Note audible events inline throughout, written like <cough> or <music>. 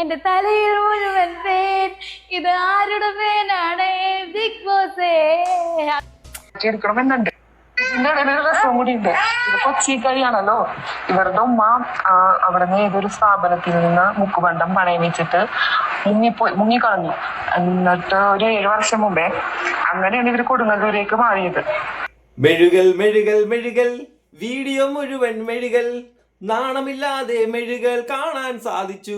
എന്റെ തലയിൽ മുഴുവൻ പേൻ ഇത് ആരുടെ പേനാണ് ബിഗ് ബോസേ എടുക്കണമെന്നുണ്ട്. ഇതിന്റെ ഇടയിൽ രസം കൂടി ഉണ്ട് ഇവരുടെ ഉമ്മ അവിടുന്ന് ഏതൊരു സ്ഥാപനത്തിൽ നിന്ന് മുക്കുബണ്ടം പണയം വെച്ചിട്ട് മുങ്ങിപ്പോയി മുങ്ങിക്കളഞ്ഞു. എന്നിട്ട് ഒരു ഏഴു വർഷം മുമ്പേ അങ്ങനെയാണ് ഇവർ കൊടുങ്ങല്ലൂരേക്ക് മാറിയത്. മെഴുകൽ മെഴുകൽ മെഴുകൽ. വീഡിയോ മുഴുവൻ മെഴുകൽ. നാണമില്ലാതെ മെഴുകൽ കാണാൻ സാധിച്ചു.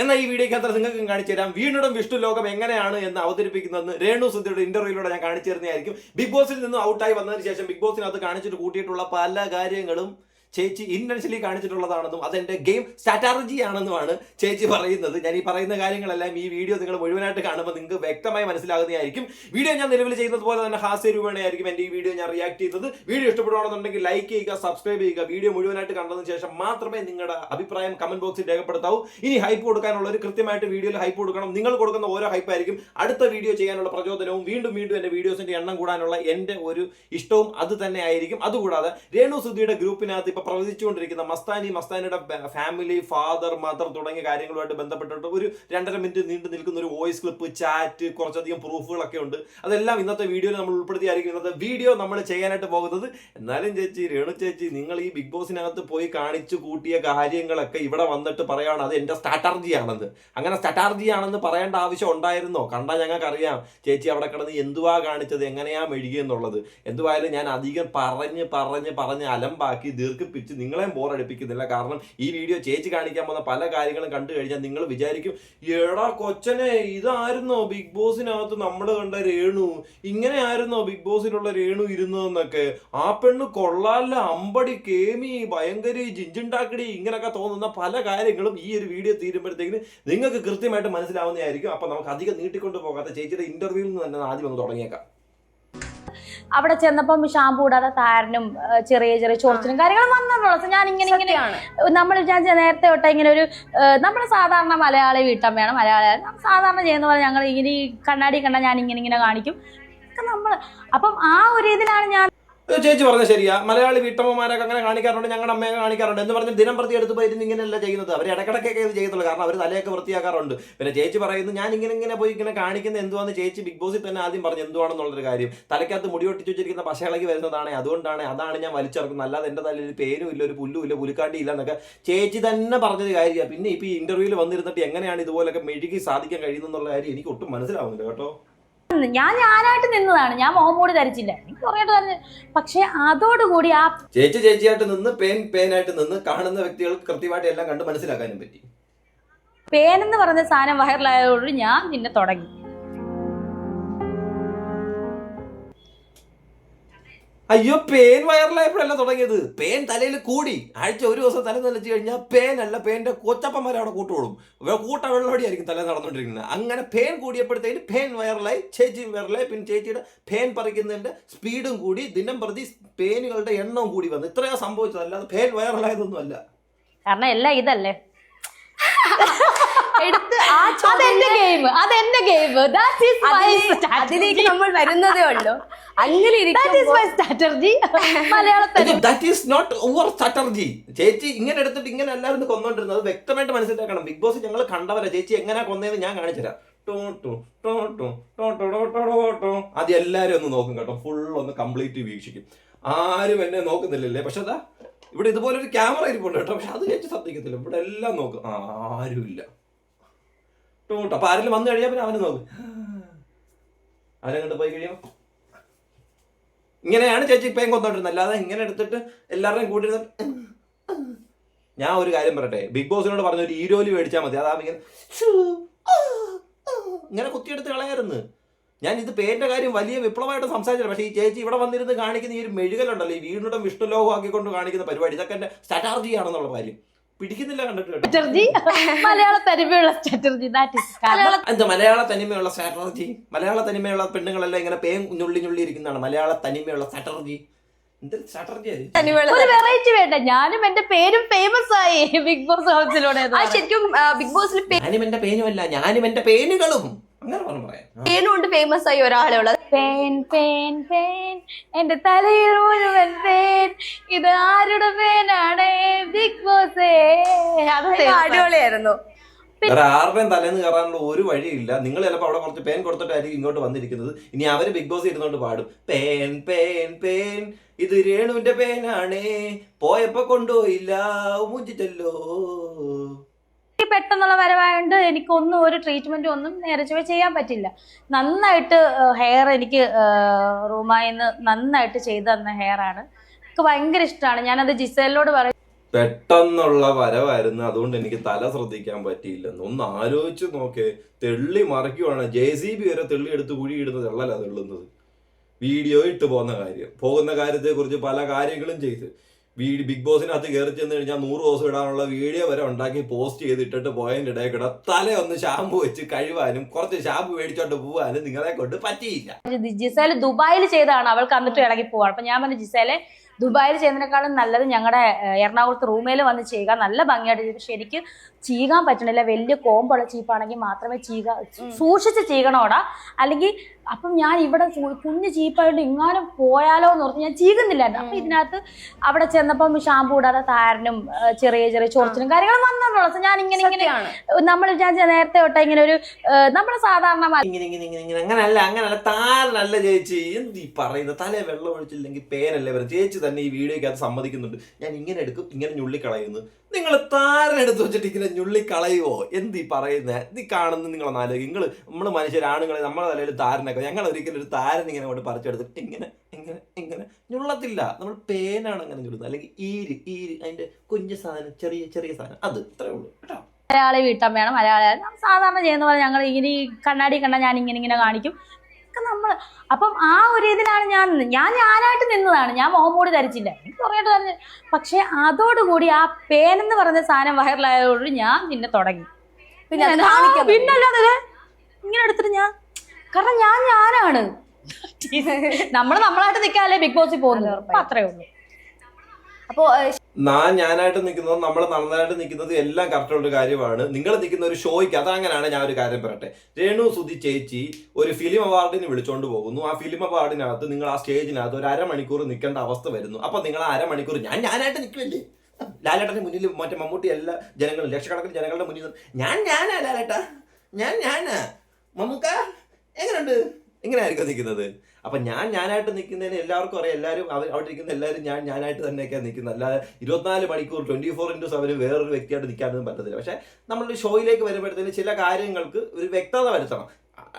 എന്ന ഈ വീഡിയോ അത്ര നിങ്ങൾക്ക് കാണിച്ചു തരാം. വീണ്ടും വിഷ്ണു ലോകം എങ്ങനെയാണ് എന്ന് അവതരിപ്പിക്കുന്നതെന്ന് രേണു സുധിയുടെ ഇന്റർവ്യൂലൂടെ ഞാൻ കാണിച്ചു തരുന്നതായിരിക്കും. ബിഗ് ബോസിൽ നിന്നും ഔട്ടായി വന്നതിന് ശേഷം ബിഗ് ബോസിനകത്ത് കാണിച്ചിട്ട് കൂട്ടിയിട്ടുള്ള പല കാര്യങ്ങളും ചേച്ചി ഇന്റൻഷ്യലി കാണിച്ചിട്ടുള്ളതാണെന്നും അതെന്റെ ഗെയിം സ്ട്രാറ്റജി ആണെന്നുമാണ് ചേച്ചി പറയുന്നത്. ഞാൻ ഈ പറയുന്ന കാര്യങ്ങളെല്ലാം ഈ വീഡിയോ നിങ്ങൾ മുഴുവനായിട്ട് കാണുമ്പോൾ നിങ്ങൾക്ക് വ്യക്തമായി മനസ്സിലാകുന്നതായിരിക്കും. വീഡിയോ ഞാൻ നിലവിൽ ചെയ്യുന്നത് പോലെ തന്നെ ഹാസ്യ രൂപേണയായിരിക്കും എന്റെ ഈ വീഡിയോ ഞാൻ റിയാക്ട് ചെയ്യുന്നത്. വീഡിയോ ഇഷ്ടപ്പെടുകയാണെന്നുണ്ടെങ്കിൽ ലൈക്ക് ചെയ്യുക സബ്സ്ക്രൈബ് ചെയ്യുക. വീഡിയോ മുഴുവനായിട്ട് കണ്ടതിന് ശേഷം മാത്രമേ നിങ്ങളുടെ അഭിപ്രായം കമന്റ് ബോക്സിൽ രേഖപ്പെടുത്താവൂ. ഇനി ഹൈപ്പ് കൊടുക്കാനുള്ള ഒരു കൃത്യമായിട്ട് വീഡിയോയിൽ ഹൈപ്പ് കൊടുക്കണം. നിങ്ങൾ കൊടുക്കുന്ന ഓരോ ഹൈപ്പായിരിക്കും അടുത്ത വീഡിയോ ചെയ്യാനുള്ള പ്രചോദനവും വീണ്ടും വീണ്ടും എന്റെ വീഡിയോസിന്റെ എണ്ണം കൂടാനുള്ള എന്റെ ഒരു ഇഷ്ടവും അത് തന്നെ ആയിരിക്കും. അതുകൂടാതെ രേണു സുധിയുടെ ഗ്രൂപ്പിനകത്ത് പ്രവചിച്ചുകൊണ്ടിരിക്കുന്ന മസ്താനി മസ്താനിയുടെ ഫാമിലി ഫാദർ മദർ തുടങ്ങിയ കാര്യങ്ങളുമായിട്ട് ബന്ധപ്പെട്ടിട്ട് ഒരു രണ്ടര മിനിറ്റ് നീണ്ടു നിൽക്കുന്ന ഒരു വോയിസ് ക്ലിപ്പ് ചാറ്റ് കുറച്ചധികം പ്രൂഫുകളൊക്കെ ഉണ്ട്. അതെല്ലാം ഇന്നത്തെ വീഡിയോയിൽ നമ്മൾ ഉൾപ്പെടുത്തിയായിരിക്കും. ഇന്നത്തെ വീഡിയോ നമ്മൾ ചെയ്യാനായിട്ട് പോകുന്നത്. എന്നാലും ചേച്ചി രേണു ചേച്ചി നിങ്ങൾ ഈ ബിഗ് ബോസിനകത്ത് പോയി കാണിച്ചു കൂട്ടിയ കാര്യങ്ങളൊക്കെ ഇവിടെ വന്നിട്ട് പറയുകയാണ് അത് എന്റെ സ്ട്രാറ്റർജിയാണെന്ന്. അങ്ങനെ സ്ട്രാറ്റർജിയാണെന്ന് പറയേണ്ട ആവശ്യം ഉണ്ടായിരുന്നോ? കണ്ടാൽ ഞങ്ങൾക്കറിയാം. ചേച്ചി അവിടെ കിടന്ന് എന്തുവാ കാണിച്ചത്? എങ്ങനെയാ മെഴുകിയെന്നുള്ളത്? എന്തുവായാലും ഞാൻ അധികം പറഞ്ഞ് പറഞ്ഞ് പറഞ്ഞ് അലമ്പാക്കി ദീർഘിപ്പിച്ച് നിങ്ങളെയും ബോറടിപ്പിക്കുന്നില്ല കാരണം ഈ വീഡിയോ ചേച്ചി കാണിക്കാൻ പോകുന്ന പല കാര്യങ്ങളും കണ്ടു കഴിഞ്ഞാൽ നിങ്ങൾ വിചാരിക്കും എടാ കൊച്ചനെ ഇതായിരുന്നോ ബിഗ് ബോസിനകത്ത് നമ്മൾ കണ്ട രേണു? ഇങ്ങനെ ആയിരുന്നോ ബിഗ് ബോസിലുള്ള രേണു ഇരുന്നതെന്നൊക്കെ? ആ പെണ്ണ് കൊള്ളാല്ല അമ്പടി കേമി ഭയങ്കര ജിഞ്ചുണ്ടാക്കടി ഇങ്ങനെയൊക്കെ തോന്നുന്ന പല കാര്യങ്ങളും ഈ ഒരു വീഡിയോ തീരുമ്പോഴത്തേക്കിന് നിങ്ങൾക്ക് കൃത്യമായിട്ട് മനസ്സിലാവുന്നതായിരിക്കും. അപ്പൊ നമുക്ക് അധികം നീട്ടിക്കൊണ്ട് പോകാത്ത ചേച്ചിയുടെ ഇന്റർവ്യൂവിൽ നിന്ന് തന്നെ ആദ്യം ഒന്ന് തുടങ്ങിയേക്കാം. അവിടെ ചെന്നപ്പം ഷാമ്പു ഇടാതെ താരനും ചെറിയ ചെറിയ ചോർച്ചിനും കാര്യങ്ങളും വന്നിട്ടുള്ളൂ. ഞാൻ ഇങ്ങനെ ഇങ്ങനെയാണ് നമ്മൾ ഞാൻ നേരത്തെ തൊട്ട് ഇങ്ങനെ ഒരു നമ്മൾ നമ്മുടെ സാധാരണ മലയാളി വീട്ടമ്മയാണ് മലയാളി സാധാരണ ചെയ്യുന്ന പോലെ ഞങ്ങൾ ഇങ്ങനെ ഈ കണ്ണാടി കണ്ട ഞാൻ ഇങ്ങനെ ഇങ്ങനെ കാണിക്കും നമ്മൾ അപ്പം ആ ഒരു ഇതിലാണ് ഞാൻ ചേച്ചി പറഞ്ഞ ശരിയാ. മലയാളി വീട്ടമ്മമാരൊക്കെ അങ്ങനെ കാണിക്കാറുണ്ട് ഞങ്ങളുടെ അമ്മയെ കാണിക്കാറുണ്ട് എന്ന് പറഞ്ഞ് ദിനം പ്രതി എടുത്ത് പോയി ഇരുന്ന് ഇങ്ങനെയല്ല ചെയ്യുന്നത്. അവർ ഇടക്കിടക്കൊക്കെ ഇത് ചെയ്യത്തുള്ളൂ. കാരണം അവർ തലയൊക്കെ വൃത്തിയാക്കാറുണ്ട്. പിന്നെ ചേച്ചി പറയുന്നത് ഞാൻ ഇങ്ങനെ ഇങ്ങനെ പോയി ഇങ്ങനെ കാണിക്കുന്ന എന്തുവാന്ന് ചേച്ചി ബിഗ് ബോസിൽ തന്നെ ആദ്യം പറഞ്ഞു എന്തുവാണെന്നുള്ളൊരു കാര്യം. തലയ്ക്കകത്ത് മുടി ഒട്ടിച്ച് വെച്ചിരിക്കുന്ന പശകളക്ക് വരുന്നതാണ് അതുകൊണ്ടാണ് അതാണ് ഞാൻ വലിച്ചിറക്കുന്നത്. അല്ലാതെ എന്റെ തലയിൽ ഒരു പേരും ഇല്ല ഒരു പുല്ലും ഇല്ല പുലിക്കാണ്ടി ഇല്ല എന്നൊക്കെ ചേച്ചി തന്നെ പറഞ്ഞൊരു കാര്യമാണ് പിന്നെ ഇപ്പോൾ ഈ ഇന്റർവ്യൂവിൽ വന്നിരുന്നിട്ട് എങ്ങനെയാണ് ഇതുപോലൊക്കെ മെഴുകി സാധിക്കാൻ കഴിയുന്നുള്ള കാര്യം എനിക്ക് ഒട്ടും മനസ്സിലാവുന്നില്ല കേട്ടോ. ഞാൻ ഞാനായിട്ട് നിന്നതാണ്. ഞാൻ മുഖംമൂടി ധരിച്ചില്ല. എനിക്ക് കുറേയായിട്ട് ധരിച്ചു പക്ഷെ അതോടുകൂടി ആ ചേച്ചി ചേച്ചിയായിട്ട് നിന്ന് പേൻ പേനായിട്ട് നിന്ന് കാണുന്ന വ്യക്തികൾ കൃത്യമായിട്ട് എല്ലാം കണ്ട് മനസ്സിലാക്കാനും പറ്റി. പേനെന്ന് പറഞ്ഞ സാധനം വൈറലായതോടുകൂടി ഞാൻ നിന്നെ തുടങ്ങി. അയ്യോ പേൻ വൈറലായപ്പോഴല്ല തുടങ്ങിയത്? പേൻ തലയിൽ കൂടി. ആഴ്ച ഒരു ദിവസം തല നിലച്ചു കഴിഞ്ഞാൽ പേൻ അല്ല പേന്റെ കൊച്ചപ്പന്മാരെ അവിടെ കൂട്ടുകൊടും കൂട്ട വെള്ളമടിയായിരിക്കും തല നടന്നുകൊണ്ടിരിക്കുന്നത്. അങ്ങനെ പേൻ കൂടിയപ്പോഴത്തേന് പേൻ വൈറലായി ചേച്ചി വൈറലായി. പിന്നെ ചേച്ചിയുടെ പേൻ പറിക്കുന്നതിന്റെ സ്പീഡും കൂടി ദിനം പ്രതി പേനുകളുടെ എണ്ണവും കൂടി വന്നു. ഇത്രയാ സംഭവിച്ചത്. അല്ലാതെ പേൻ വൈറലായതൊന്നും അല്ല. കാരണം എല്ലാം ഇതല്ലേ? <laughs> എടുത്ത് ആ അതെന്റെ ഗെയിം. അതെന്റെ ഗെയിം. അതിലേക്ക് നമ്മൾ വരുന്നതേ ഉള്ളൂ. <laughs> അങ്ങനെ <laughs> ചേച്ചി ഇങ്ങനെ എടുത്തിട്ട് ഇങ്ങനെ എല്ലാവരും കൊന്നോണ്ടിരുന്നത് വ്യക്തമായിട്ട് മനസ്സിലാക്കണം. ബിഗ് ബോസ് ഞങ്ങൾ കണ്ടവരാ. ചേച്ചി എങ്ങനെ കൊന്നതെന്ന് ഞാൻ കാണിച്ചുതരാം അത് എല്ലാരും ഒന്ന് നോക്കും കേട്ടോ. ഫുൾ ഒന്ന് കംപ്ലീറ്റ് വീക്ഷിക്കും. ആരും എന്നെ നോക്കുന്നില്ലല്ലേ? പക്ഷെ അതാ ഇവിടെ ഇതുപോലെ ഒരു ക്യാമറ ഇരിപ്പുണ്ട് കേട്ടോ. പക്ഷെ അത് ചേച്ചി സത്യിക്കത്തില്ല. ഇവിടെ എല്ലാം നോക്കും. ആരുമില്ല. ടൂട്ടോ അപ്പൊ ആരെങ്കിലും വന്നു കഴിയാൻ പിന്നെ അവനെ നോക്കും. <gasps> അവനെ പോയി കഴിയുമ്പോൾ ഇങ്ങനെയാണ് ചേച്ചി ഇപ്പം കൊന്നോണ്ടിരുന്നത്. അല്ലാതെ ഇങ്ങനെ എടുത്തിട്ട് എല്ലാവരുടെയും കൂട്ടി ഞാൻ ഒരു കാര്യം പറയട്ടെ. ബിഗ് ബോസിനോട് പറഞ്ഞ ഒരു ഈരോലി മേടിച്ചാൽ മതി. അതാ ഇങ്ങനെ ഇങ്ങനെ കുത്തിയെടുത്ത് കളയായിരുന്നു. ഞാൻ ഇത് പേരിന്റെ കാര്യം വലിയ വിപ്ലവമായിട്ട് സംസാരിച്ചില്ല. പക്ഷേ ഈ ചേച്ചി ഇവിടെ വന്നിരുന്ന് കാണിക്കുന്ന ഈ ഒരു മെഴുകലുണ്ടല്ലോ. ഈ വീണ്ടും വിഷ്ണുലോകം ആക്കിക്കൊണ്ട് കാണിക്കുന്ന പരിപാടി. ഇതൊക്കെ എന്റെ സ്റ്റാറ്റാർജിയാണെന്നുള്ള കാര്യം. പിടിക്കുന്നില്ല കണ്ടിട്ട് കേട്ടോ. Strategy Malayala തനിമയുള്ള strategy that is കാരണം എന്താ മലയാള തനിമയുള്ള സ്ട്രാറ്റജി മലയാള തനിമയുള്ള പെണ്ണുങ്ങളെല്ലാം ഇങ്ങനെ പേൻ ഞുള്ളി ഞുള്ളി ഇരിക്കുന്നതാണ്. മലയാള തനിമയുള്ള സ്ട്രാറ്റജി എന്തൊരു സ്ട്രാറ്റജി ആയിരിക്കും ഒരു വെറൈറ്റി വേണ്ട. ഞാനും എന്റെ പേരും ഫേമസ് ആയി. ബിഗ് ബോസ് ഹൗസിലൂടെ ആ. ശരിക്കും ബിഗ് ബോസിൽ ഞാനും എന്റെ പേനുമല്ല. ഞാനും എന്റെ പേനുകളും. അങ്ങനെ പറഞ്ഞു പറയാം. പേനുകൊണ്ട് ഫേമസ് ആയി ഒരാളെ ഉള്ളത് പേൻ പേൻ പേൻ എന്റെ തലയിൽ മുഴുവൻ പേൻ ഇത് ആരുടെ പേനാണ് ബിഗ് ബോസേ. അടിപൊളിയായിരുന്നു. വേറെ ആരുടെയും തലേന്ന് കയറാനുള്ള ഒരു വഴിയില്ല. നിങ്ങൾ ചിലപ്പോൾ അവിടെ കുറച്ച് പേൻ കൊടുത്തിട്ടായിരിക്കും ഇങ്ങോട്ട് വന്നിരിക്കുന്നത്. ഇനി അവർ ബിഗ് ബോസ് ഇരുന്നോണ്ട് പാടും. പേൻ പേൻ പേൻ ഇത് രേണുവിന്റെ പേനാണേ പോയപ്പോ കൊണ്ടുപോയില്ല. മൂഞ്ചിട്ടല്ലോ പെട്ടെന്നുള്ള വരവായതുകൊണ്ട് എനിക്കൊന്നും ഒരു ട്രീറ്റ്മെന്റ് ഒന്നും നേരെ ചൊവ്വേ ചെയ്യാൻ പറ്റില്ല. നന്നായിട്ട് ഹെയർ എനിക്ക് റൂമായി നിന്ന് നന്നായിട്ട് ചെയ്തു തന്ന ഹെയർ ആണ്. എനിക്ക് ഭയങ്കര ഇഷ്ടമാണ് ഞാനത് ജിസേലിനോട് പറയും പെട്ടെന്നുള്ള വരവായിരുന്നു. അതുകൊണ്ട് എനിക്ക് തല ശ്രദ്ധിക്കാൻ പറ്റിയില്ലെന്ന്. ഒന്ന് ആലോചിച്ച് നോക്കേ. തെള്ളി മറിക്കുവാണ്. ജെ സി ബി വരെ തെള്ളി എടുത്ത് കുഴിയിടുന്ന തെള്ളല തെള്ളുന്നത്. വീഡിയോ ഇട്ട് പോകുന്ന കാര്യം. പോകുന്ന കാര്യത്തെ കുറിച്ച് പല കാര്യങ്ങളും ചെയ്ത്. വീട് ബിഗ് ബോസിനകത്ത് കയറി ചെന്ന് കഴിഞ്ഞാൽ നൂറ് ദിവസം ഇടാനുള്ള വീഡിയോ വരെ ഉണ്ടാക്കി പോസ്റ്റ് ചെയ്ത് ഇട്ടിട്ട് പോയതിന്റെ ഇടയിൽ കൂടെ തല ഒന്ന് ഷാമ്പു വെച്ച് കഴിവാനും കുറച്ച് ഷാമ്പു മേടിച്ചോണ്ട് പോവാനും നിങ്ങളെ കൊണ്ട് പറ്റിയില്ല. ജിസേൽ ദുബായിൽ ചെയ്താണ് അവൾക്ക് അന്നിട്ട് ഇളകി പോവാണ് അപ്പൊ ഞാൻ പറഞ്ഞു ജിസേലെ ദുബായിൽ ചെയ്യുന്നതിനേക്കാളും നല്ലത് ഞങ്ങളുടെ എറണാകുളത്ത് റൂമേൽ വന്ന് ചെയ്യുക. നല്ല ഭംഗിയായിട്ട് ചെയ്തു. എനിക്ക് ചീകാൻ പറ്റണില്ല. വലിയ കോമ്പുള്ള ചീപ്പാണെങ്കിൽ മാത്രമേ ചീക സൂക്ഷിച്ച് ചീകണോടാ. അല്ലെങ്കിൽ അപ്പം ഞാൻ ഇവിടെ കുഞ്ഞു ചീപ്പായിട്ട് ഇങ്ങാനും പോയാലോ എന്ന് ഓർത്ത് ഞാൻ ചീകുന്നില്ലായിരുന്നു അപ്പൊ ഇതിനകത്ത് അവിടെ ചെന്നപ്പം ഷാമ്പു ഇടാതെ താരനും ചെറിയ ചെറിയ ചൊറിച്ചിലും കാര്യങ്ങളും വന്നിട്ടുള്ളൂ ഞാൻ ഇങ്ങനെ ഇങ്ങനെയാണ് നമ്മൾ ഞാൻ നേരത്തെ തൊട്ടേ ഇങ്ങനെ ഒരു നമ്മുടെ സാധാരണ അങ്ങനല്ല അങ്ങനല്ല. താരനല്ല ചേച്ചി എന്ത് ഈ പറയുന്നത് തല വെള്ളം ഒഴിച്ചില്ലെങ്കിൽ പേനല്ലേ വരും ചേച്ചി തന്നെ ഈ വീഡിയോക്കകത്ത് സമ്മതിക്കുന്നുണ്ട്. ഞാൻ ഇങ്ങനെ എടുക്കും ഇങ്ങനെ ഞുള്ളിക്കളയുന്നു. നിങ്ങൾ താരനെടുത്ത് വെച്ചിട്ട് ഇങ്ങനെ ഞുള്ളിക്കളയുവോ? എന്ത് ഈ പറയുന്നത് ഇത് കാണുന്നത് കാണുന്ന നിങ്ങളെ ആലോചിക്കും. നിങ്ങൾ നമ്മൾ മനുഷ്യരാണുങ്ങളെ നമ്മളെ തലയിൽ താരനൊക്കെ. ഞങ്ങൾ ഒരിക്കലും ഒരു താരൻ ഇങ്ങനെ കൊണ്ട് പറിച്ചെടുത്തിട്ട് ഇങ്ങനെ ഇങ്ങനെ ഇങ്ങനെ ഞുള്ളത്തില്ല. നമ്മൾ പേനാണ് അങ്ങനെ ഞുള്ളുന്നത്. അല്ലെങ്കിൽ ഈര് ഈര് അതിന്റെ കുഞ്ഞു സാധനം ചെറിയ ചെറിയ സാധനം. അത് ഇത്രേ ഉള്ളൂ. കേട്ടോ? മലയാളി വീട്ടമ്മയാണ്. മലയാളി സാധാരണ ചെയ്യുന്ന പോലെ ഞങ്ങൾ ഇങ്ങനെ ഈ കണ്ണാടി കണ്ട ഞാൻ ഇങ്ങനെ ഇങ്ങനെ കാണിക്കും. ഒക്കെ നമ്മൾ അപ്പം ആ ഒരു ഇതിലാണ് ഞാൻ ഞാൻ ഞാനായിട്ട് നിന്നതാണ്. ഞാൻ മോമോട് ധരിച്ചില്ല. എനിക്ക് കുറേയായിട്ട് ധരിച്ചു പക്ഷെ അതോടുകൂടി ആ പേനെന്ന് പറഞ്ഞ സാധനം വൈറലായതോട് ഞാൻ നിന്നെ തുടങ്ങി. പിന്നെ പിന്നല്ലാതെ ഇങ്ങനെ എടുത്തിട്ട് ഞാൻ കാരണം ഞാൻ ഞാനാണ്. <laughs> നമ്മൾ നമ്മളായിട്ട് നിൽക്കാല്ലേ ബിഗ് ബോസിൽ പോകുന്നത്? അത്രേ ഉള്ളൂ. അപ്പോ ഞാൻ ഞാനായിട്ട് നിൽക്കുന്നത് നമ്മൾ നന്നായിട്ട് നിൽക്കുന്നത് എല്ലാം കറക്റ്റ് ഉള്ള കാര്യമാണ്. നിങ്ങൾ നിൽക്കുന്ന ഒരു ഷോയ്ക്ക് അതങ്ങനെയാണ് ഞാൻ ഒരു കാര്യം പറയട്ടെ. രേണു സുധി ചേച്ചി ഒരു ഫിലിം അവാർഡിന് വിളിച്ചോണ്ട് പോകുന്നു. ആ ഫിലിം അവാർഡിനകത്ത് നിങ്ങൾ ആ സ്റ്റേജിനകത്ത് ഒരു അരമണിക്കൂർ നിൽക്കേണ്ട അവസ്ഥ വരുന്നു. അപ്പൊ നിങ്ങൾ ആ അരമണിക്കൂർ ഞാൻ ഞാനായിട്ട് നിൽക്കുമല്ലേ ലാലേട്ടന്റെ മുന്നിൽ മറ്റേ മമ്മൂട്ടി എല്ലാ ജനങ്ങളും ലക്ഷക്കണക്കിന് ജനങ്ങളുടെ മുന്നിൽ ഞാൻ ഞാനാ ലാലേട്ടാ? ഞാൻ ഞാനാ? മമ്മൂക്ക എങ്ങനെയുണ്ട് എങ്ങനെയായിരിക്കും നിൽക്കുന്നത്? അപ്പൊ ഞാൻ ഞാനായിട്ട് നിൽക്കുന്നതിന് എല്ലാവർക്കും അറിയാം. എല്ലാവരും അവർ അവിടെ ഇരിക്കുന്ന എല്ലാവരും ഞാൻ ഞാനായിട്ട് തന്നെയൊക്കെയാണ് നിൽക്കുന്നത്. അല്ലാതെ ഇരുപത്തിനാല് മണിക്കൂർ ട്വന്റി ഫോർ ഇന്റു സെവന് വേറൊരു വ്യക്തിയായിട്ട് നിൽക്കാനൊന്നും പറ്റത്തില്ല. പക്ഷേ നമ്മൾ ഷോയിലേക്ക് വരുമ്പോഴത്തേന് ചില കാര്യങ്ങൾക്ക് ഒരു വ്യക്തത വരുത്തണം.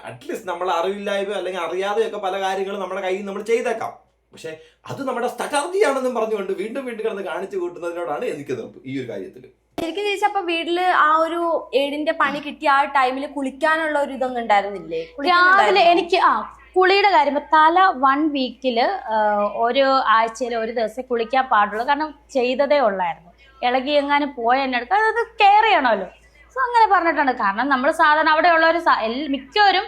അറ്റ്ലീസ്റ്റ് നമ്മൾ അറിവില്ലായ്മ അല്ലെങ്കിൽ അറിയാതെയൊക്കെ പല കാര്യങ്ങളും നമ്മുടെ കയ്യിൽ നമ്മൾ ചെയ്തേക്കാം. പക്ഷെ അത് നമ്മുടെ സ്ട്രാറ്റജിയാണെന്നും പറഞ്ഞുകൊണ്ട് വീണ്ടും വീണ്ടും കിടന്ന് കാണിച്ചു കൂട്ടുന്നതിനോടാണ് എനിക്ക് ഈ ഒരു കാര്യത്തിൽ ശരിക്കും ചോദിച്ചപ്പോ വീട്ടിൽ ആ ഒരു ഏടിന്റെ പണി കിട്ടിയ ആ ടൈമിൽ കുളിക്കാനുള്ള ഒരു ഇതൊന്നും ഉണ്ടായിരുന്നില്ലേ? രാവിലെ എനിക്ക് ആ കുളിയുടെ കാര്യം തല വൺ വീക്കിൽ ഒരു ആഴ്ചയിൽ ഒരു ദിവസം കുളിക്കാൻ പാടുള്ളൂ. കാരണം ചെയ്തതേ ഉള്ളായിരുന്നു. ഇളകി എങ്ങാനും പോയ എന്നെ എടുക്കുക അത് കെയർ ചെയ്യണമല്ലോ. സോ അങ്ങനെ പറഞ്ഞിട്ടുണ്ട്. കാരണം നമ്മൾ സാധാരണ അവിടെ ഉള്ളവർ മിക്കവരും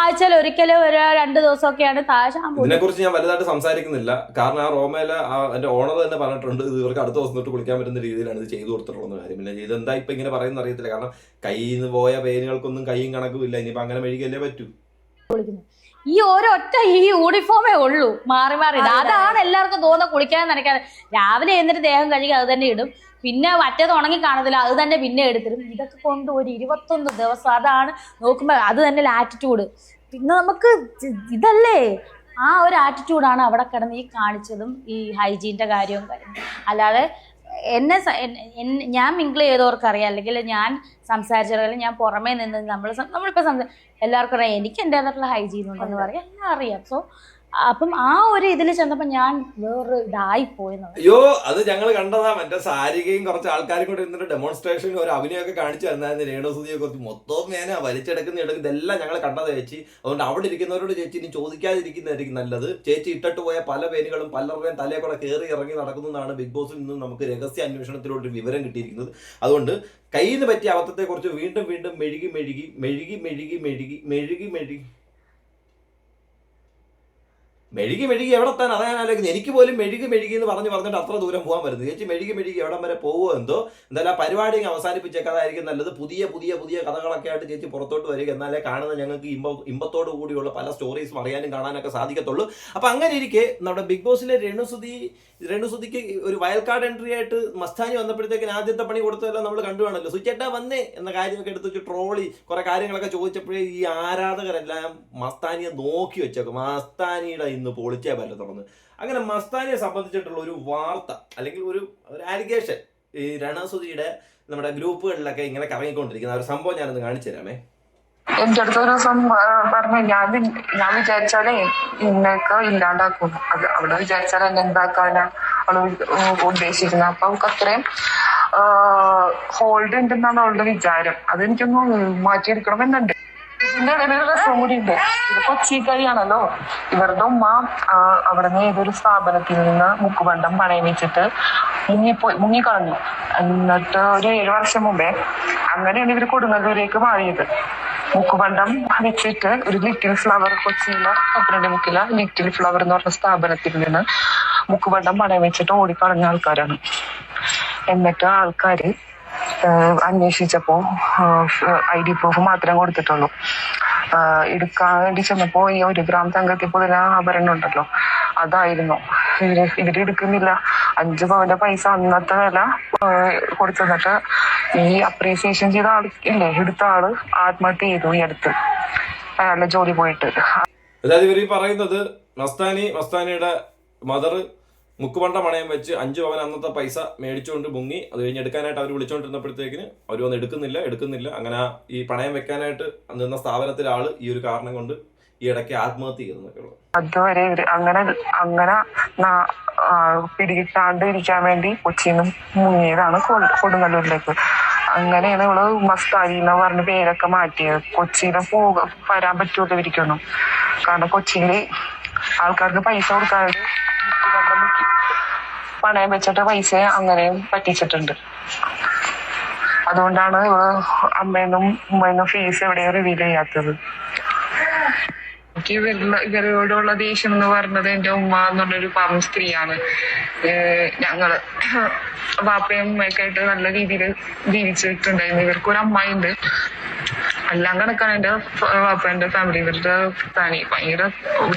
ആഴ്ചയിൽ ഒരിക്കലും ഒരു രണ്ട് ദിവസമൊക്കെയാണ് താഴെ ഇതിനെ കുറിച്ച് ഞാൻ വലുതായിട്ട് സംസാരിക്കുന്നില്ല. കാരണം ആ റോമയിലെ എന്റെ ഓണർ തന്നെ പറഞ്ഞിട്ടുണ്ട് ഇത് ഇവർക്ക് അടുത്ത ദിവസം തൊട്ട് കുളിക്കാൻ പറ്റുന്ന രീതിയിലാണ് ഇത് ചെയ്തു കൊടുത്തിട്ടുള്ള കാര്യം. പിന്നെ ഇതെന്താ ഇപ്പൊ ഇങ്ങനെ പറയുന്ന അറിയത്തില്ല. കാരണം കയ്യിൽ നിന്ന് പോയ പേനുകൾക്കൊന്നും കൈയും കണക്കും ഇല്ല. ഇനിയിപ്പോ അങ്ങനെ മെഴുകിയല്ലേ പറ്റൂ. ഈ ഒരൊറ്റ ഈ യൂണിഫോമേ ഉള്ളൂ. മാറി മാറി. അതാണ് എല്ലാവർക്കും തോന്നുന്നത് കുളിക്കാൻ നനയ്ക്കാതെ രാവിലെ എന്നിട്ട് ദേഹം കഴുകി അത് തന്നെ ഇടും. പിന്നെ മറ്റേത് ഉണങ്ങി കാണത്തില്ല അത് തന്നെ പിന്നെ എടുത്തിരും ഇതൊക്കെ കൊണ്ട് ഒരു ഇരുപത്തൊന്ന് ദിവസം അതാണ് നോക്കുമ്പോൾ അത് തന്നെ ആറ്റിറ്റ്യൂഡ് പിന്നെ നമുക്ക് ഇതല്ലേ? ആ ഒരു ആറ്റിറ്റ്യൂഡാണ് അവിടെ കിടന്ന് ഈ കാണിച്ചതും ഈ ഹൈജീന്റെ കാര്യവും. കാര്യം അല്ലാതെ എന്നെ ഞാൻ മിങ്കിൾ ചെയ്തവർക്ക് അറിയാം. അല്ലെങ്കിൽ ഞാൻ സംസാരിച്ചറിയാം ഞാൻ പുറമേ നിന്ന് നമ്മൾ നമ്മളിപ്പോൾ സംസാ എല്ലാവർക്കും അറിയാം. എനിക്ക് എന്റെതായിട്ടുള്ള ഹൈജീൻ ഉണ്ടെന്ന് പറയാം. എല്ലാം അറിയാം. സോ അപ്പം ആ ഒരു ഇതിൽ ചെന്നപ്പോ ഞാൻ വേറൊരു ഇതായി പോയെന്നുള്ളത് അയ്യോ അത് ഞങ്ങൾ കണ്ടതാ. മറ്റേ സാരികയും കുറച്ച് ആൾക്കാരും കൂടെ ഇരുന്നിട്ട് ഡെമോൺസ്ട്രേഷൻ ഒരു അഭിനയൊക്കെ കാണിച്ചു തന്നായിരുന്നു. രേണുസുതിയെ കുറിച്ച് മൊത്തം ഞാൻ വലിച്ചെടുക്കുന്ന എടുക്കുന്ന ഇതെല്ലാം ഞങ്ങൾ കണ്ടത് ചേച്ചി. അതുകൊണ്ട് അവിടെ ഇരിക്കുന്നവരോട് ചേച്ചി ഇനി ചോദിക്കാതിരിക്കുന്നതായിരിക്കും നല്ലത്. ചേച്ചി ഇട്ടിട്ട് പോയ പല പേരുകളും പലരുടെയും തലയെ കൂടെ കയറി ഇറങ്ങി നടക്കുന്നതാണ് ബിഗ് ബോസിൽ നിന്ന് നമുക്ക് രഹസ്യ അന്വേഷണത്തിലൂടെ ഒരു വിവരം കിട്ടിയിരിക്കുന്നത്. അതുകൊണ്ട് കയ്യിൽ നിന്ന് പറ്റിയ അബദ്ധത്തെക്കുറിച്ച് വീണ്ടും വീണ്ടും മെഴുകി മെഴുകി മെഴുകി മെഴുകി മെഴുകി മെഴുകി മെഴുകി മെഴുകി മെഴുകി എവിടെ എത്താൻ? അതാ ഞാൻ ആലോചിക്കുന്നത്. എനിക്ക് പോലും മെഴുകി മെഴുകി എന്ന് പറഞ്ഞ് പറഞ്ഞിട്ട് അത്ര ദൂരം പോകാൻ പറ്റുന്നത് ചേച്ചി മെഴുകി മെഴുകി എവിടം വരെ പോകുമോ എന്തോ? എന്തായാലും ആ പരിപാടി അവസാനിപ്പിച്ചേക്കാതായിരിക്കും നല്ലത്. പുതിയ പുതിയ പുതിയ കഥകളൊക്കെ ആയിട്ട് ചേച്ചി പുറത്തോട്ട് വരിക. എന്നാലേ കാണുന്ന ഞങ്ങൾക്ക് ഇമ്പ ഇമ്പത്തോടു കൂടിയുള്ള പല സ്റ്റോറീസും അറിയാനും കാണാനൊക്കെ സാധിക്കത്തുള്ളൂ. അപ്പം അങ്ങനെ ഇരിക്കെ നമ്മുടെ ബിഗ് ബോസിലെ രേണുസുതി രേണുസുതിക്ക് ഒരു വയൽക്കാട് എൻട്രി ആയിട്ട് മസ്താനി വന്നപ്പോഴത്തേക്കിന് ആദ്യത്തെ പണി കൊടുത്തതെല്ലാം നമ്മൾ കണ്ടു കാണല്ലോ സുചേട്ടാ വന്നേ എന്ന കാര്യമൊക്കെ എടുത്ത് വെച്ച് ട്രോളി കുറെ കാര്യങ്ങളൊക്കെ ചോദിച്ചപ്പോഴേ ഈ ആരാധകരെല്ലാം മസ്താനിയെ നോക്കി വെച്ചേക്കും. മസ്താനിയുടെ ഇന്ന് പൊളിച്ചേ പറ്റത്തുള്ളൂ അങ്ങനെ മസ്താനിയെ സംബന്ധിച്ചിട്ടുള്ള ഒരു വാർത്ത അല്ലെങ്കിൽ ഒരു ഒരു ആലിഗേഷൻ ഈ രണസുതിയുടെ നമ്മുടെ ഗ്രൂപ്പുകളിലൊക്കെ ഇങ്ങനെ കറങ്ങിക്കൊണ്ടിരിക്കുന്ന ഒരു സംഭവം ഞാനൊന്ന് കാണിച്ചു തരാമേ. എന്റെ അടുത്ത് ഒരു ദിവസം പറഞ്ഞു ഞാൻ ഞാൻ വിചാരിച്ചാലേ ഇന്നൊക്കെ ഇല്ലാണ്ടാക്കും. അത് അവിടെ വിചാരിച്ചാൽ എന്നെ എന്താക്കാനാ? അവൾ ഉദ്ദേശിക്കുന്നത് അപ്പൊ അവൾക്ക് അത്രയും ഹോൾഡ് ഉണ്ടെന്നാണ് അവളുടെ വിചാരം. അതെനിക്കൊന്ന് മാറ്റിയെടുക്കണമെന്നുണ്ട്. ഇതിന്റെ ഇടയിൽ ഒരു രസം കൂടി ഉണ്ട് ഇത് കൊച്ചി കഴിയാണല്ലോ ഇവരുടെ ഉമ്മ അവിടുന്ന് ഏതൊരു സ്ഥാപനത്തിൽ നിന്ന് മുക്കുബണ്ടം പണയം വെച്ചിട്ട് മുങ്ങിപ്പോയി മുങ്ങിക്കളഞ്ഞു. എന്നിട്ട് ഒരു ഏഴു വർഷം മുമ്പേ അങ്ങനെയാണ് ഇവർ കൊടുങ്ങല്ലൂരേക്ക് മാറിയത്. മുക്കുബണ്ടം വെച്ചിട്ട് ഒരു ലിറ്റിൽ ഫ്ലവർ കൊച്ചിയിലെ പന്ത്രണ്ട് മുക്കില ലിറ്റിൽ ഫ്ലവർ എന്ന് പറഞ്ഞ സ്ഥാപനത്തിൽ നിന്ന് മുക്കുബണ്ടം പണയം വെച്ചിട്ട് ഓടിക്കളഞ്ഞ ആൾക്കാരാണ്. എന്നിട്ട് ആൾക്കാര് അന്വേഷിച്ചപ്പോ ഐ ഡി പ്രൂഫ് മാത്രമേ കൊടുത്തിട്ടുള്ളൂ. വേണ്ടി ചെന്നപ്പോ ഈ ഒരു ഗ്രാം തങ്കത്തിൽ പൊതിന ആഭരണം ഉണ്ടല്ലോ. അതായിരുന്നു. ഇവർ ഇവർ എടുക്കുന്നില്ല. അഞ്ചു പവന്റെ പൈസ അന്നത്തെ വില കൊടുത്തു ഈ അപ്രീസിയേഷൻ ചെയ്ത ആൾ ഇല്ലേ എടുത്ത ആൾ ആത്മഹത്യ ചെയ്തു ഈ അടുത്ത്. അയാളുടെ ജോലി പോയിട്ട്. അതായത് ഇവർ പറയുന്നത് മസ്താനി മസ്താനിയുടെ മദർ മുക്കുപണ്ട പണയം വെച്ച് അഞ്ചു പവൻ അന്നത്തെ പൈസ മേടിച്ചുകൊണ്ട് മുങ്ങി അത് കഴിഞ്ഞ് എടുക്കാനായിട്ട് അവർ വിളിച്ചുകൊണ്ടിരുന്നപ്പോഴത്തേക്കിന് അവർ വന്ന് എടുക്കുന്നില്ല എടുക്കുന്നില്ല. അങ്ങനെ ഈ പണയം വെക്കാനായിട്ട് നിന്ന സ്ഥാപനത്തിലെ ആൾ ഈ ഒരു കാരണം കൊണ്ട് ഈ ഇടയ്ക്ക് ആത്മഹത്യ ചെയ്തെന്നൊക്കെ ഉള്ളത്. അതുവരെ അങ്ങനെ അങ്ങനെ പിടികിട്ടാണ്ടിരിക്കാൻ വേണ്ടി കൊച്ചിയിൽ നിന്ന് മുങ്ങിയതാണ് കൊടുങ്ങല്ലൂരിലേക്ക്. അങ്ങനെയാണ് ഇവൾ മസ്താരി എന്ന് പറഞ്ഞ പേരൊക്കെ മാറ്റിയത്. കൊച്ചിയിലെ പോക വരാൻ പറ്റുമോ ഇരിക്കുന്നു കാരണം കൊച്ചിയിൽ ആൾക്കാർക്ക് പൈസ മുക്കി പണയം വെച്ചിട്ട് പൈസ അങ്ങനെയും പറ്റിച്ചിട്ടുണ്ട്. അതുകൊണ്ടാണ് ഇവൾ അമ്മയെന്നും ഉമ്മയെന്നും ഫീസ് എവിടെയും റിവീൽ ചെയ്യാത്തത്. എനിക്ക് ഇവരുടെ ഇവരോടുള്ള ദേഷ്യം എന്ന് പറഞ്ഞത് എന്റെ ഉമ്മ എന്നുള്ളൊരു പാവം സ്ത്രീയാണ്. ഞങ്ങൾ വാപ്പയും ഉമ്മയൊക്കെ ആയിട്ട് നല്ല രീതിയിൽ ജീവിച്ചിട്ടുണ്ടായിരുന്നു. ഇവർക്ക് ഒരു അമ്മായിണ്ട്. എല്ലാം കണക്കാണ് എന്റെ ബാപ്പന്റെ ഫാമിലി ഇവരുടെ താനി ഭയങ്കര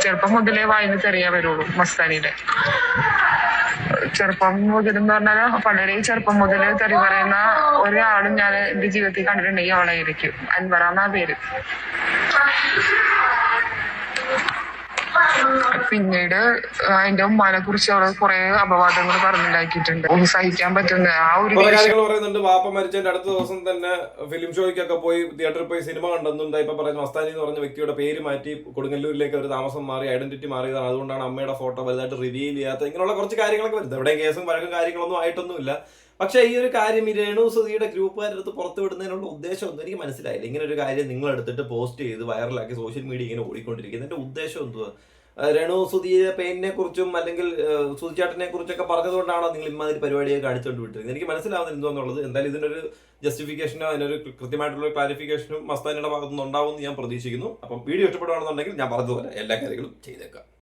ചെറുപ്പം മുതലേ വായന ചെറിയ വരുള്ളൂ മസ്താനിയുടെ. ചെറുപ്പം മുതൽ എന്ന് പറഞ്ഞാൽ വളരെ ചെറുപ്പം മുതൽ തെറി പറയുന്ന ഒരാളും ഞാൻ എന്റെ ജീവിതത്തിൽ കണ്ടിട്ടുണ്ടെങ്കിൽ അവളായിരിക്കും അൻവറാന്നാ പേര്? പിന്നീട് അതിന്റെ ഉമ്മാനെ കുറിച്ച് അവർ കുറെ അപവാദങ്ങൾ പറഞ്ഞുണ്ടാക്കിയിട്ടുണ്ട്. ഒന്ന് സഹിക്കാൻ പറ്റുന്ന ആ ഒരു പറയുന്നുണ്ട് വാപ്പ മരിച്ചതിന്റെ അടുത്ത ദിവസം തന്നെ ഫിലിം ഷോയ്ക്കൊക്കെ പോയി തിയേറ്ററിൽ പോയി സിനിമ കണ്ടെന്നുണ്ടായി ഇപ്പൊ പറയുന്ന മസ്താനി എന്ന് പറഞ്ഞ വ്യക്തിയുടെ പേര് മാറ്റി കൊടുങ്ങല്ലൂരിലേക്ക് ഒരു താമസം മാറി ഐഡന്റിറ്റി മാറിയതാണ്. അതുകൊണ്ടാണ് അമ്മയുടെ ഫോട്ടോ വലുതായിട്ട് റിവീൽ ചെയ്യാത്ത ഇങ്ങനെയുള്ള കുറച്ച് കാര്യങ്ങളൊക്കെ വരുന്നത് എവിടെയും കേസും വഴക്കും കാര്യങ്ങളൊന്നും ആയിട്ടൊന്നുമില്ല. പക്ഷേ ഈ ഒരു കാര്യം ഈ രേണു സുധിയുടെ ഗ്രൂപ്പുകാരുടെ അടുത്ത് പുറത്തു വിടുന്നതിനുള്ള ഉദ്ദേശം ഒന്നും എനിക്ക് മനസ്സിലായില്ല. ഇങ്ങനെ ഒരു കാര്യം നിങ്ങൾ എടുത്തിട്ട് പോസ്റ്റ് ചെയ്ത് വൈറലാക്കി സോഷ്യൽ മീഡിയ ഇങ്ങനെ ഓടിക്കൊണ്ടിരിക്കുന്നതിന്റെ ഉദ്ദേശം എന്തുവാ? രേണു സുധിയെ പെയിനെ കുറിച്ചും അല്ലെങ്കിൽ സുധിച്ചാട്ടിനെ കുറിച്ചൊക്കെ പറഞ്ഞതുകൊണ്ടാണോ നിങ്ങൾ ഇമാതിരി പരിപാടിയെ കാണിച്ചുകൊണ്ട് വിട്ടിരുന്നത്? എനിക്ക് മനസ്സിലാവുന്നില്ല എന്തോന്നുള്ളത് എന്തായാലും ഇതിനൊരു ജസ്റ്റിഫിക്കേഷനോ അതിനൊരു കൃത്യമായിട്ടുള്ള ക്ലാരിഫിക്കേഷനും മസ്താനിയുടെ ഭാഗത്തുനിന്ന് ഉണ്ടാവും എന്ന് ഞാൻ പ്രതീക്ഷിക്കുന്നു. അപ്പം വീഡിയോ ഇഷ്ടപ്പെടുകയാണെന്നുണ്ടെങ്കിൽ ഞാൻ പറഞ്ഞതുപോലെ എല്ലാ കാര്യങ്ങളും ചെയ്തേക്കാം.